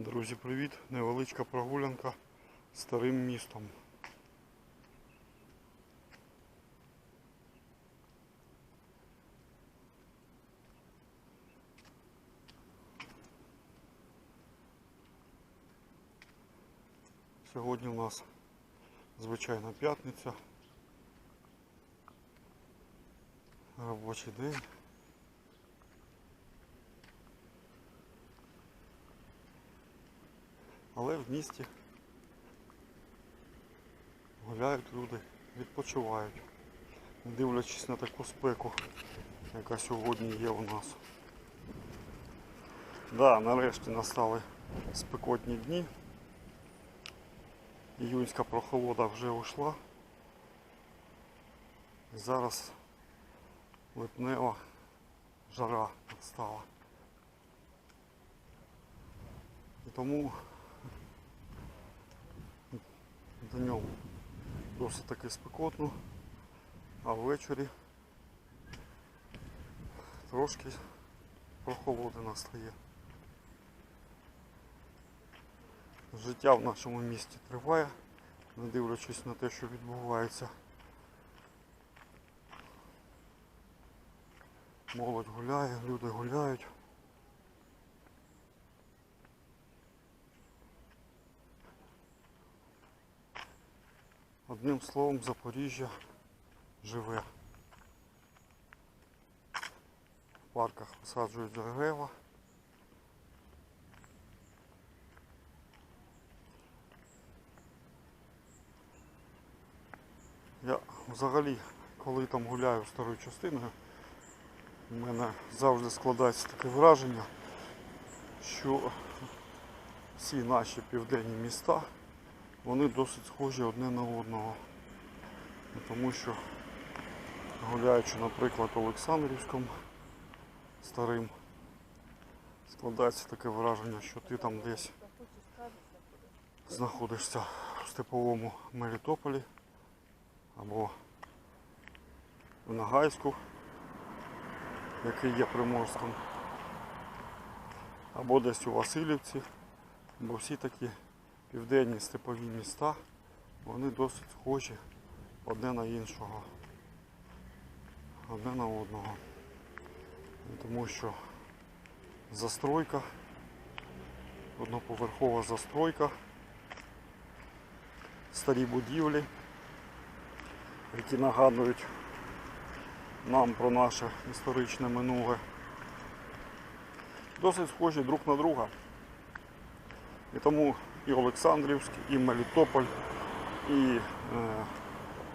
Друзі, привіт! Невеличка прогулянка старим містом. Сьогодні у нас звичайна п'ятниця. Робочий день. Але в місті гуляють люди, відпочивають, не дивлячись на таку спеку, яка сьогодні є у нас. Да, нарешті настали спекотні дні. Іюнська прохолода вже ушла. Зараз липнева жара стала. І тому днем досить таки спекотно, а ввечері трошки прохолоди настає. Життя в нашому місті триває, не дивлячись на те, що відбувається. Молодь гуляє, люди гуляють. Одним словом, Запоріжжя живе. В парках висаджують дерева. Я взагалі, коли там гуляю старою частиною, у мене завжди складається таке враження, що всі наші південні міста вони досить схожі одне на одного. Тому що гуляючи, наприклад, Олександрівськом старим, складається таке враження, що ти там десь знаходишся в степовому Мелітополі або в Нагайську, який є Приморськом, або десь у Васильівці, бо всі такі південні степові міста, вони досить схожі одне на іншого, одне на одного. Тому що застройка, одноповерхова застройка, старі будівлі, які нагадують нам про наше історичне минуле, досить схожі друг на друга. І тому і Олександрівськ, і Мелітополь, і е,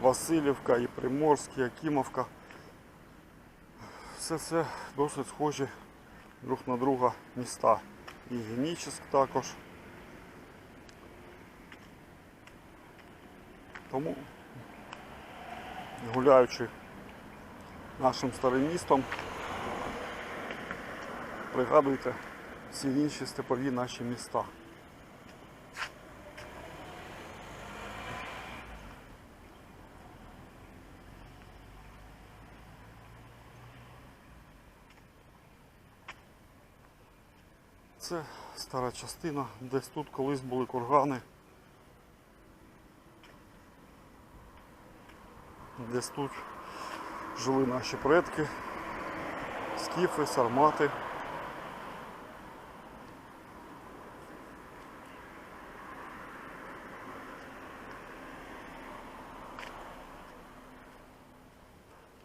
Васильівка, і Приморськ, і Акімовка. Все це досить схожі друг на друга міста. І Генічеськ також. Тому, гуляючи нашим старим містом, пригадуйте всі інші степові наші міста. Це стара частина, десь тут колись були кургани. Десь тут жили наші предки, скіфи, сармати.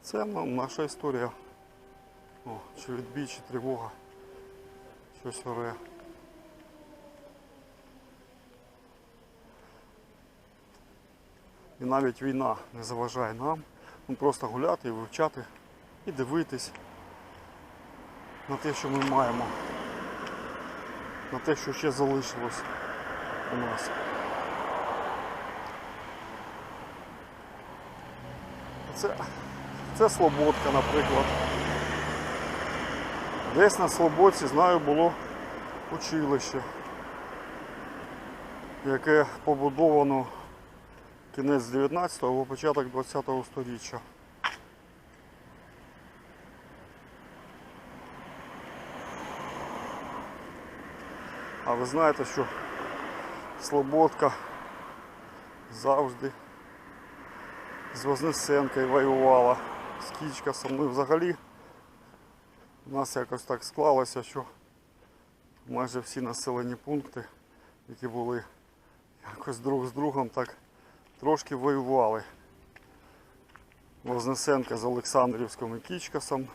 Це наша історія. О, чи відбій, чи тривога. Щось оре. І навіть війна не заважає нам. Ну, просто гуляти і вивчати і дивитись на те, що ми маємо, на те, що ще залишилось у нас. Це, це Слободка, наприклад. Десь на Слободці, знаю, було училище, яке побудовано кінець 19-го або початок 20-го століття. А ви знаєте, що Слободка завжди з Вознесенкою воювала, з Кічкасом. Ну і взагалі у нас якось так склалося, що майже всі населені пункти, які були якось друг з другом, так трошки воювали. Вознесенка з Олександрівським і Кічкасом.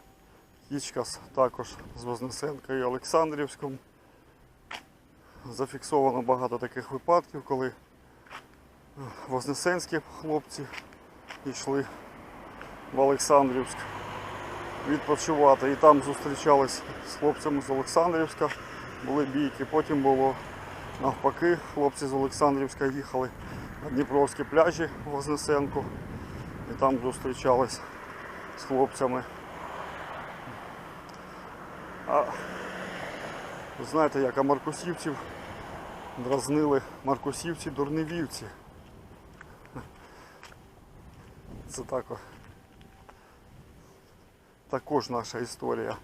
Кічкас також з Вознесенка і Олександрівським. Зафіксовано багато таких випадків, коли вознесенські хлопці йшли в Олександрівськ відпочивати. І там зустрічались з хлопцями з Олександрівська, були бійки. Потім було навпаки, хлопці з Олександрівська їхали на Дніпровські пляжі в Вознесенку і там зустрічались з хлопцями. А знаєте, як а маркусівців дразнили маркусівці дурневівці. Це так, також наша історія.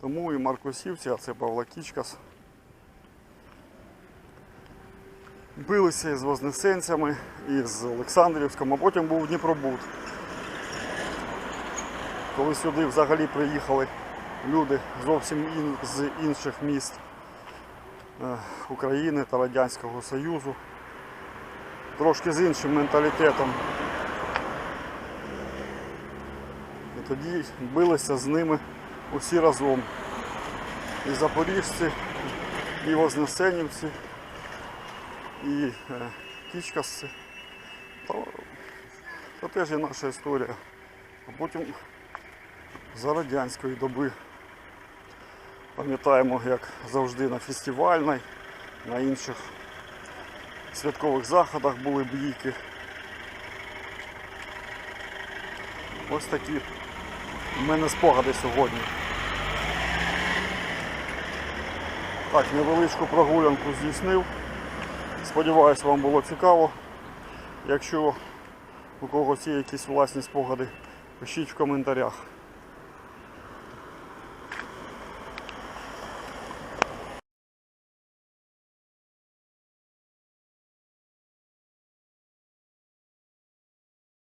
Тому і маркусівці, а це Павла Кічкас, билися із Вознесенцями, і з Олександрівським, а потім був Дніпробуд. Коли сюди взагалі приїхали люди зовсім ін- з інших міст е, України та Радянського Союзу, трошки з іншим менталітетом. І тоді билися з ними усі разом. І запоріжці, і вознесенівці, і е, кічкасці. То теж є наша історія. А потім за радянської доби пам'ятаємо, як завжди на фестивальній, на інших святкових заходах були бійки. Ось такі в мене спогади сьогодні. Так, невеличку прогулянку здійснив. Сподіваюсь, вам було цікаво. Якщо у когось є якісь власні спогади, пишіть в коментарях.